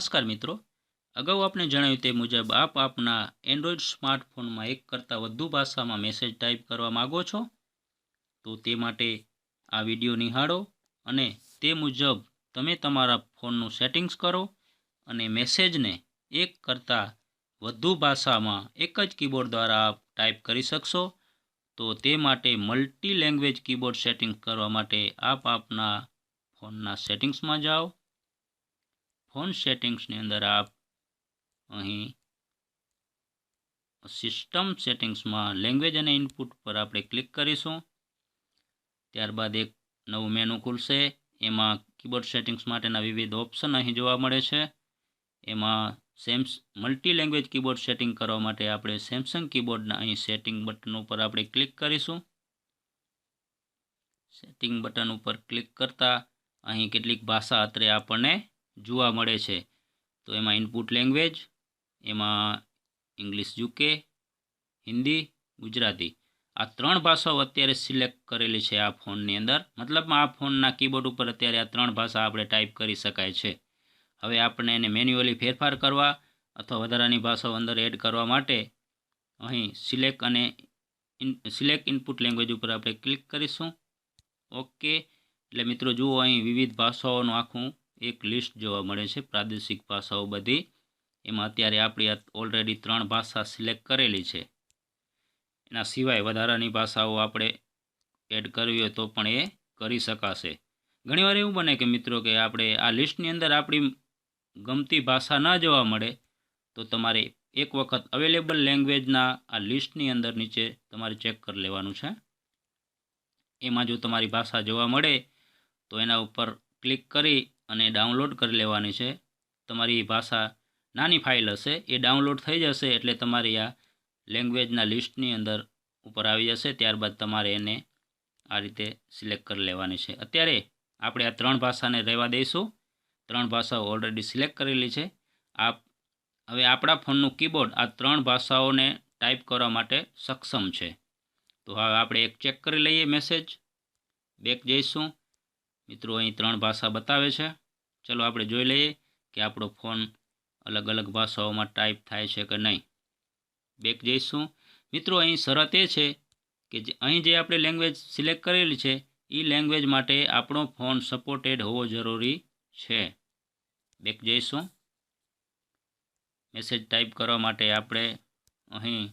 નમસ્કાર મિત્રો. અગાઉ આપણે જણાવ્યું તે મુજબ આપ આપના એન્ડ્રોઈડ સ્માર્ટફોનમાં એક કરતાં વધુ ભાષામાં મેસેજ ટાઈપ કરવા માગો છો? તો તે માટે આ વીડિયો નિહાળો અને તે મુજબ તમે તમારા ફોનનું સેટિંગ્સ કરો અને મેસેજને એક કરતાં વધુ ભાષામાં એક જ કીબોર્ડ દ્વારા આપ ટાઈપ કરી શકશો. તો તે માટે મલ્ટી લેંગ્વેજ કીબોર્ડ સેટિંગ કરવા માટે આપ આપના ફોનના સેટિંગ્સમાં જાઓ. ફોન સેટિંગ્સની અંદર આપ અહીં સિસ્ટમ સેટિંગ્સમાં લેંગ્વેજ અને ઇનપુટ પર આપણે ક્લિક કરીશું. ત્યારબાદ એક નવું મેનુ ખુલશે. એમાં કીબોર્ડ સેટિંગ્સ માટેના વિવિધ ઓપ્શન અહીં જોવા મળે છે. એમાં સેમ્સ મલ્ટી લેંગ્વેજ કીબોર્ડ સેટિંગ કરવા માટે આપણે સેમસંગ કીબોર્ડના અહીં સેટિંગ બટન ઉપર આપણે ક્લિક કરીશું. સેટિંગ બટન ઉપર ક્લિક કરતાં અહીં કેટલીક ભાષા અત્રે આપણને જોવા મળે છે. તો એમાં ઇનપુટ લેંગ્વેજ એમાં ઇંગ્લિશ યુકે હિન્દી ગુજરાતી. આ ત્રણ ભાષાઓ અત્યારે સિલેક્ટ કરેલી છે આ ફોનની અંદર. મતલબમાં આ ફોનના કીબોર્ડ ઉપર અત્યારે આ ત્રણ ભાષા આપણે ટાઈપ કરી શકાય છે. હવે આપણે એને મેન્યુઅલી ફેરફાર કરવા અથવા વધારાની ભાષાઓ અંદર એડ કરવા માટે અહીં સિલેક્ટ અને સિલેક્ટ ઇનપુટ લેંગ્વેજ ઉપર આપણે ક્લિક કરીશું. ઓકે એટલે મિત્રો, જુઓ અહીં વિવિધ ભાષાઓનું આખું એક લિસ્ટ જોવા મળે છે. પ્રાદેશિક ભાષાઓ બધી. એમાં અત્યારે આપણી ઓલરેડી ત્રણ ભાષા સિલેક્ટ કરેલી છે. એના સિવાય વધારાની ભાષાઓ આપણે એડ કરવી હોય તો પણ એ કરી શકાશે. ઘણીવાર એવું બને કે મિત્રો કે આપણે આ લિસ્ટની અંદર આપણી ગમતી ભાષા ન જોવા મળે, તો તમારે એક વખત અવેલેબલ લેંગ્વેજના આ લિસ્ટની અંદર નીચે તમારે ચેક કરી લેવાનું છે. એમાં જો તમારી ભાષા જોવા મળે, તો એના ઉપર ક્લિક કરી અને ડાઉનલોડ કરી લેવાની છે. તમારી ભાષા નાની ફાઇલ હશે, એ ડાઉનલોડ થઈ જશે એટલે તમારી આ લેંગ્વેજના લિસ્ટની અંદર ઉપર આવી જશે. ત્યારબાદ તમારે એને આ રીતે સિલેક્ટ કરી લેવાની છે. અત્યારે આપણે આ ત્રણ ભાષાને રહેવા દઈશું. ત્રણ ભાષાઓ ઓલરેડી સિલેક્ટ કરેલી છે. આપ, હવે આપણા ફોનનું કીબોર્ડ આ ત્રણ ભાષાઓને ટાઈપ કરવા માટે સક્ષમ છે. તો હવે આપણે એક ચેક કરી લઈએ મેસેજ બેક જઈશું. મિત્રો, અહીં ત્રણ ભાષા બતાવે છે. ચલો આપણે જોઈ લઈએ કે આપણો ફોન અલગ અલગ ભાષાઓમાં ટાઈપ થાય છે કે નહીં. બેક જઈશું. મિત્રો, અહીં શરત એ છે કે અહીં જે આપણે લેંગ્વેજ સિલેક્ટ કરેલી છે એ લેંગ્વેજ માટે આપણો ફોન સપોર્ટેડ હોવો જરૂરી છે. બેક જઈશું. મેસેજ ટાઈપ કરવા માટે આપણે અહીં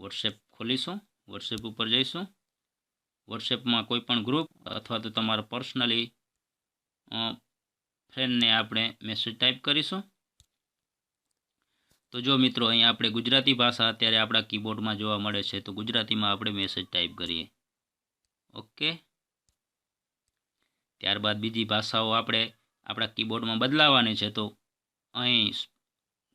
વોટ્સએપ ખોલીશું. વોટ્સએપ ઉપર જઈશું. વોટ્સએપમાં કોઈ પણ ગ્રુપ અથવા તો તમારા પર્સનલી ફ્રેન્ડને આપણે મેસેજ ટાઈપ કરીશું. તો જો મિત્રો અહીં આપણે ગુજરાતી ભાષા અત્યારે આપણા કીબોર્ડમાં જોવા મળે છે, તો ગુજરાતીમાં આપણે મેસેજ ટાઈપ કરીએ. ઓકે ત્યારબાદ બીજી ભાષાઓ આપણે આપણા કીબોર્ડમાં બદલાવાની છે, તો અહીં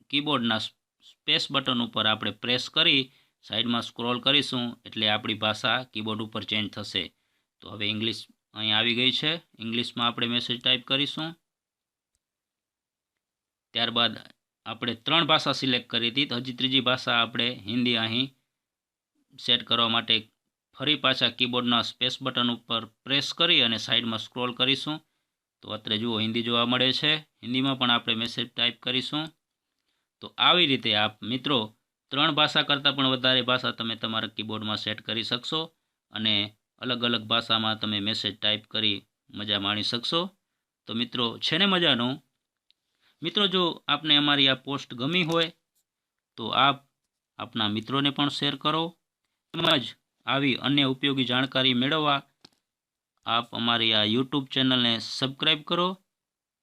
કીબોર્ડના સ્પેસ બટન ઉપર આપણે પ્રેસ કરી સાઈડમાં સ્ક્રોલ કરીશું એટલે આપણી ભાષા કીબોર્ડ ઉપર ચેન્જ થશે. તો હવે ઇંગ્લિશ અહીં આવી ગઈ છે. ઇંગ્લિશમાં આપણે મેસેજ ટાઈપ કરીશું. ત્યારબાદ આપણે ત્રણ ભાષા સિલેક્ટ કરી હતી. હજી ત્રીજી ભાષા આપણે હિન્દી અહીં સેટ કરવા માટે ફરી પાછા કીબોર્ડના સ્પેસ બટન ઉપર પ્રેસ કરી અને સાઈડમાં સ્ક્રોલ કરીશું. તો અત્રે જુઓ, હિન્દી જોવા મળે છે. હિન્દીમાં પણ આપણે મેસેજ ટાઈપ કરીશું. તો આવી રીતે આપ મિત્રો ત્રણ ભાષા કરતાં પણ વધારે ભાષા તમે તમારા કીબોર્ડમાં સેટ કરી શકશો અને અલગ અલગ ભાષામાં તમે મેસેજ ટાઈપ કરી મજા માણી શકશો. તો મિત્રો છે ને મજાનો? મિત્રો, જો આપને અમારી આ પોસ્ટ ગમી હોય, તો આપ આપના મિત્રોને પણ શેર કરો. તેમજ આવી અન્ય ઉપયોગી જાણકારી મેળવવા આપ અમારી આ યુટ્યુબ ચેનલને સબસ્ક્રાઈબ કરો.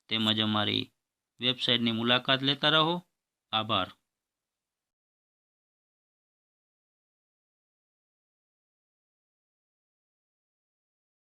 તેમજ અમારી વેબસાઇટની મુલાકાત લેતા રહો. આભાર.